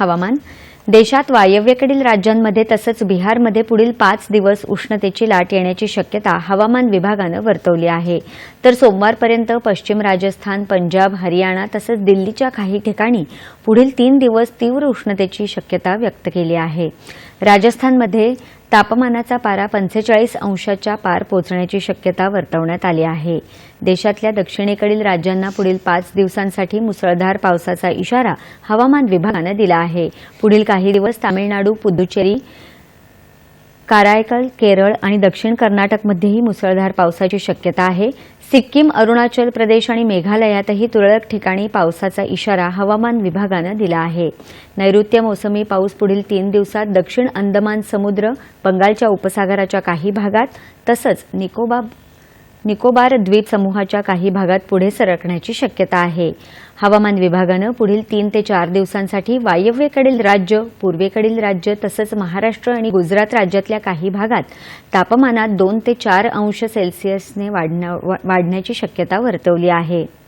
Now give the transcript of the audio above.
हवामान. देशात वायव्येकडील राज्यांमध्ये तसंच बिहारमध्ये पुढील पाच दिवस उष्णतेची लाट येण्याची शक्यता हवामान विभागानं वर्तवली आहे. तर सोमवारपर्यंत पश्चिम राजस्थान पंजाब हरियाणा तसंच दिल्लीच्या काही ठिकाणी पुढील तीन दिवस तीव्र उष्णतेची शक्यता व्यक्त केली आहे. राजस्थानमध्ये तापमानाचा पारा पंचेचाळीस अंशाच्या पार पोचण्याची शक्यता वर्तवण्यात आली आहे. देशातल्या दक्षिणेकडील राज्यांना पुढील पाच दिवसांसाठी मुसळधार पावसाचा इशारा हवामान विभागानं दिला आहे. पुढील काही दिवस तामिळनाडू पुदुचेरी कारायकल केरळ आणि दक्षिण कर्नाटकमध्येही मुसळधार पावसाची शक्यता आहे. सिक्कीम अरुणाचल प्रदेश आणि मेघालयातही तुरळक ठिकाणी पावसाचा इशारा हवामान विभागानं दिला आहे. नैऋत्य मोसमी पाऊस पुढील तीन दिवसात दक्षिण अंदमान समुद्र बंगालच्या उपसागराच्या काही भागात तसंच निकोबा निकोबार द्वीप समूहाच्या काही भागात पुढे सरकण्याची शक्यता आहे. हवामान विभागानं पुढील तीन ते चार दिवसांसाठी वायव्येकडील राज्य पूर्वेकडील राज्य तसंच महाराष्ट्र आणि गुजरात राज्यातल्या काही भागात तापमानात दोन ते चार अंश सेल्सिअसने वा- वाढण्याची शक्यता वर्तवली आहे.